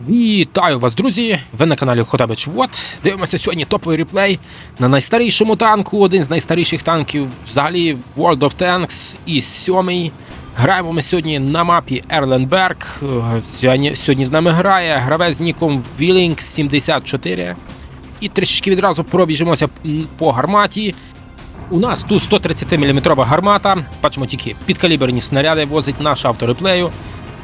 Вітаю вас, друзі! Ви на каналі Хотабич Вот. Дивимося сьогодні топовий реплей на найстарішому танку, один з найстаріших танків взагалі World of Tanks і сьомий. Граємо ми сьогодні на мапі Ерленберг. Сьогодні, сьогодні з нами грає гравець з ніком Wheeling 74. І трішечки відразу пробіжимося по гарматі. У нас тут 130 мм гармата. Бачимо тільки підкаліберні снаряди возить наш автореплею.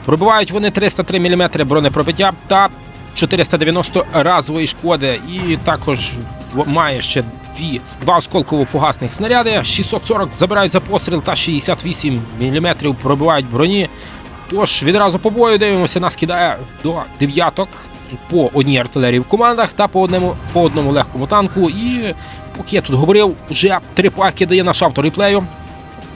Пробивають вони 303 мм бронепробиття та 490 разової шкоди. І також має ще дві, два осколково-фугасних снаряди. 640 забирають за постріл та 68 мм пробивають броні. Тож відразу по бою дивимося, нас кидає до дев'яток по одній артилерії в командах та по одному, по одному легкому танку. І поки я тут говорив, вже три паки дає наш автор реплею.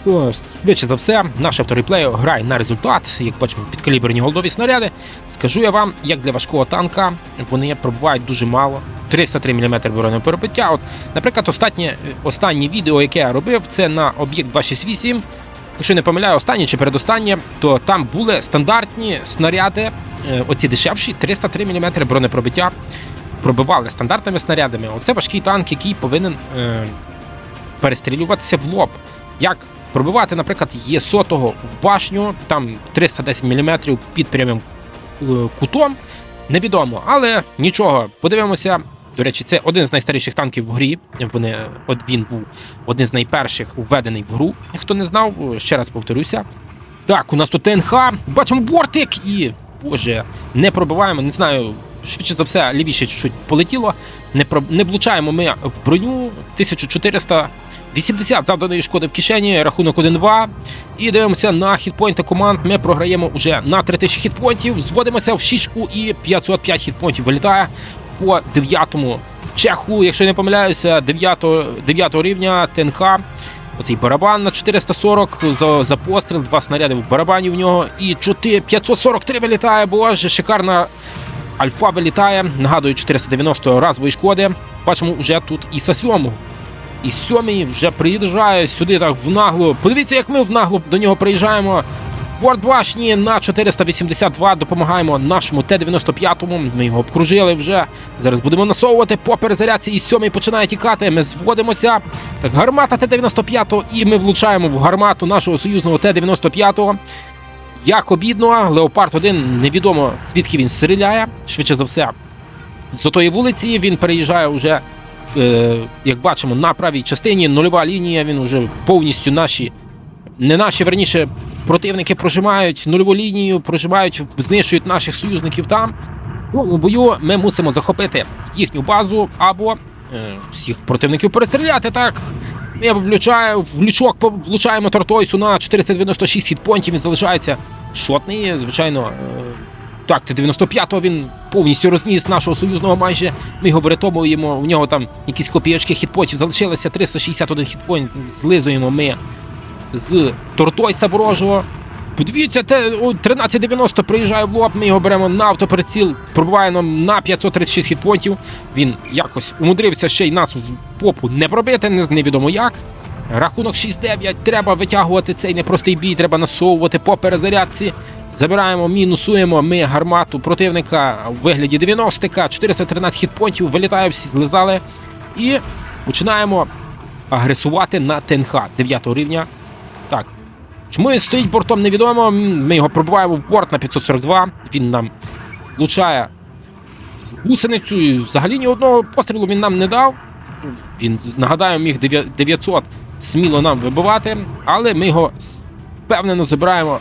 Тож, швидше за все, наш автореплею грає на результат, як бачимо, підкаліберні голдові снаряди. Скажу я вам, як для важкого танка вони пробувають дуже мало. 303 мм бронепробиття. От, наприклад, останнє, останнє відео, яке я робив, це на об'єкт 268. Якщо не помиляю, останнє чи передостаннє, то там були стандартні снаряди, е, оці дешевші, 303 мм бронепробиття. Пробивали стандартними снарядами. Оце важкий танк, який повинен е, перестрілюватися в лоб. Як пробивати, наприклад, є сотого в башню, там 310 мм під прямим е, кутом, невідомо. Але нічого, подивимося. До речі, це один з найстаріших танків в грі. Вони, от він був один з найперших введений в гру. Хто не знав, ще раз повторюся. Так, у нас тут ТНХ, бачимо бортик і. Боже, не пробиваємо, не знаю, швидше за все, лівіше чуть-чуть полетіло. Не, про... не влучаємо ми в броню 1480 завданої шкоди в кишені, рахунок 1-2. І дивимося на хітпойнти команд. Ми програємо вже на 3000 хітпойнтів, зводимося в шішку і 505 хітпойнтів вилітає по 9-му чеху, якщо не помиляюся, 9, 9 рівня ТНХ. Оцей барабан на 440 за, за постріл, два снаряди в барабані в нього. І 4, 543 вилітає, боже, шикарна альфа вилітає. Нагадую, 490 разової шкоди. Бачимо, вже тут і са сьомого. І сьомий вже приїжджає сюди так в наглу. Подивіться, як ми в наглу до нього приїжджаємо. Бортбашні на 482 допомагаємо нашому Т-95. Ми його обкружили вже. Зараз будемо насовувати по перезарядці. І сьомий починає тікати. Ми зводимося. Так, гармата Т-95 і ми влучаємо в гармату нашого союзного Т-95. Як обідно, Леопард 1 невідомо звідки він стріляє. Швидше за все, з отої вулиці він переїжджає вже, е, як бачимо, на правій частині. Нульова лінія. Він вже повністю наші, не наші, верніше, противники прожимають нульову лінію, прожимають, знищують наших союзників там. Ну, у бою ми мусимо захопити їхню базу або е, всіх противників перестріляти. Так, я влучаю, в лючок по- влучаємо Тортойсу на 496 хітпонтів. Він залишається шотний, звичайно. е, Так, Т-95 він повністю розніс нашого союзного майже. Ми його врятовуємо. У нього там якісь копійочки хітпонтів залишилося 361 хітпонт. Злизуємо ми з Тортойса ворожого. Подивіться, те, о, 1390 приїжджає в лоб, ми його беремо на автоприціл, пробиває нам на 536 хітпонтів. Він якось умудрився ще й нас в попу не пробити, невідомо як. Рахунок 6-9, треба витягувати цей непростий бій, треба насовувати по перезарядці. Забираємо, мінусуємо ми гармату противника у вигляді 90-ка, 413 хітпонтів, вилітає всі, злизали. І починаємо агресувати на ТНХ 9 рівня. Чому він стоїть бортом невідомо. Ми його пробиваємо в борт на 542. Він нам влучає гусеницю. І взагалі ні одного пострілу він нам не дав. Він, нагадаю, міг 900 сміло нам вибивати, але ми його впевнено забираємо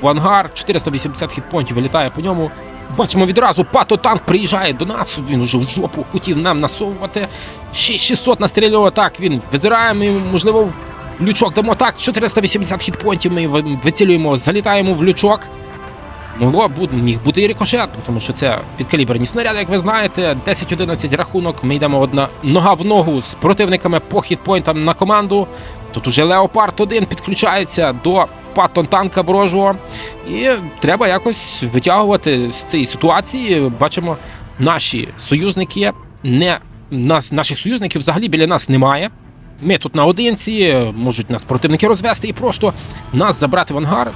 в ангар. 480 хітпонтів вилітає по ньому. Бачимо відразу, пато танк приїжджає до нас. Він уже в жопу хотів нам насовувати. Ще 600 настрілював. Так, він визирає, ми, можливо, лючок дамо так, 480 хітпонтів ми вицілюємо, залітаємо в лючок. Могло бути, міг бути і рикошет, тому що це підкаліберні снаряди, як ви знаєте. 10-11 рахунок. Ми йдемо одна нога в ногу з противниками по хітпойнтам на команду. Тут уже Леопард 1 підключається до паттон танка ворожого. І треба якось витягувати з цієї ситуації. Бачимо, наші союзники не нас, наших союзників взагалі біля нас немає. Ми тут наодинці, можуть нас противники розвести і просто нас забрати в ангар.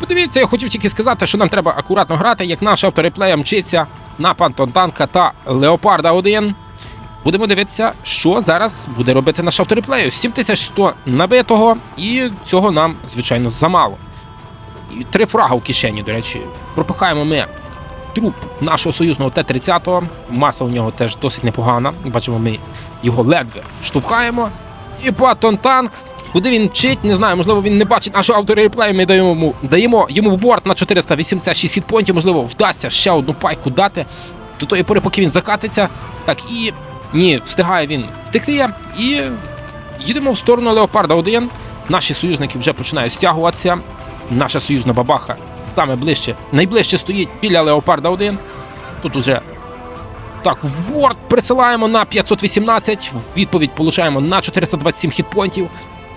Подивіться, я хотів тільки сказати, що нам треба акуратно грати, як наш автореплея мчиться на Пантонтанка та Леопарда 1. Будемо дивитися, що зараз буде робити наш автореплею. 7100 набитого, і цього нам, звичайно, замало. І три фрага в кишені, до речі. Пропихаємо ми труп нашого союзного Т-30. Маса у нього теж досить непогана. Бачимо, ми його ледве штовхаємо. І Паттон танк. Куди він вчить, не знаю, можливо, він не бачить нашого автореплею. Ми даємо йому, даємо йому в борт на 486 хітпонтів. Можливо, вдасться ще одну пайку дати до тої пори, поки він закатиться. Так, і ні, встигає він втекти. І їдемо в сторону Леопарда 1. Наші союзники вже починають стягуватися. Наша союзна бабаха саме ближче, найближче стоїть біля Леопарда 1. Тут уже так, в борт присилаємо на 518. Відповідь получаємо на 427 хітпонтів.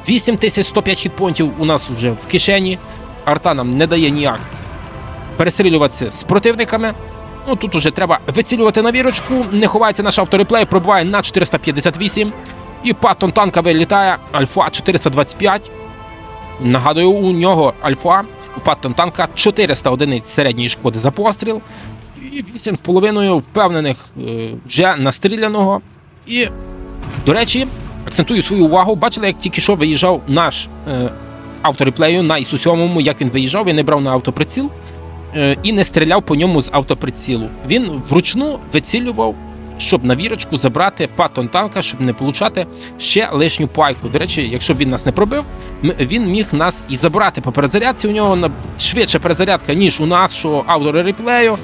8105 хітпонтів у нас вже в кишені. Арта нам не дає ніяк перестрілюватися з противниками. Ну тут уже треба вицілювати на вірочку. Не ховається наш автореплей, пробиває на 458. І Паттон танка вилітає Альфа 425. Нагадую, у нього Альфа, у Паттон танка 400 одиниць середньої шкоди за постріл. І 8,5 впевнених е, вже настріляного. І, до речі, акцентую свою увагу. Бачили, як тільки що виїжджав наш е, автореплею на ісу 7 як він виїжджав, він не брав на автоприціл е, і не стріляв по ньому з автоприцілу. Він вручну вицілював, щоб на вірочку забрати патон танка, щоб не получати ще лишню пайку. До речі, якщо б він нас не пробив, він міг нас і забрати по перезарядці. У нього на швидша перезарядка, ніж у нас, що автореплею.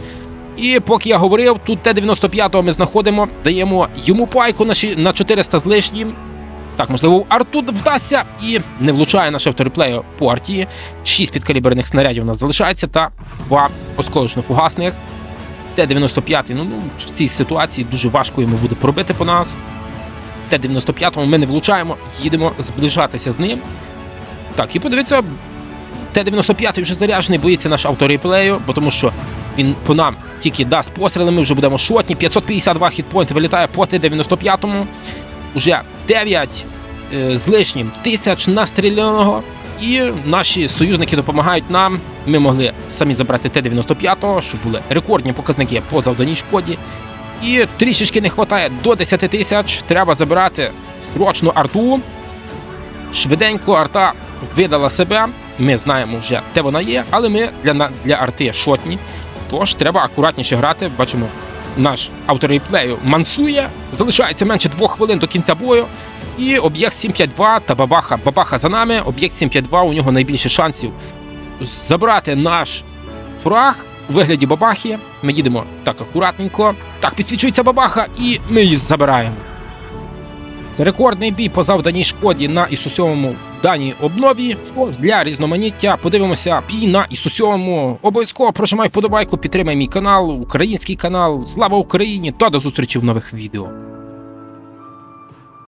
І поки я говорив, тут Т-95 ми знаходимо, даємо йому пайку на 400 з лишнім. Так, можливо, арту вдасться і не влучає наш автореплею по арті. 6 підкаліберних снарядів у нас залишається та 2 осколочно-фугасних. Т-95, ну, ну в цій ситуації дуже важко йому буде пробити по нас. Т-95 ми не влучаємо, їдемо зближатися з ним. Так, і подивіться, Т-95 вже заряджений, боїться наш автореплею, бо тому що він по нам тільки дасть постріли, ми вже будемо шотні. 552 хітпойнти вилітає по Т-95. Уже 9 е, з лишнім тисяч настріляного. І наші союзники допомагають нам. Ми могли самі забрати Т-95, щоб були рекордні показники по завданій шкоді. І трішечки не вистачає до 10 тисяч. Треба забирати срочно арту. Швиденько арта видала себе. Ми знаємо вже, де вона є, але ми для, для арти шотні. Тож треба акуратніше грати. Бачимо, наш автор реплею мансує. Залишається менше двох хвилин до кінця бою. І об'єкт 752 та бабаха. Бабаха за нами. Об'єкт 752 у нього найбільше шансів забрати наш фраг у вигляді бабахи. Ми їдемо так акуратненько. Так, підсвічується бабаха, і ми її забираємо. Рекордний бій по завданій шкоді на Ісу-7 даній обнові. Ось для різноманіття подивимося бій на Ісу-7. Обов'язково прожимай вподобайку, підтримай мій канал, український канал. Слава Україні та до зустрічі в нових відео.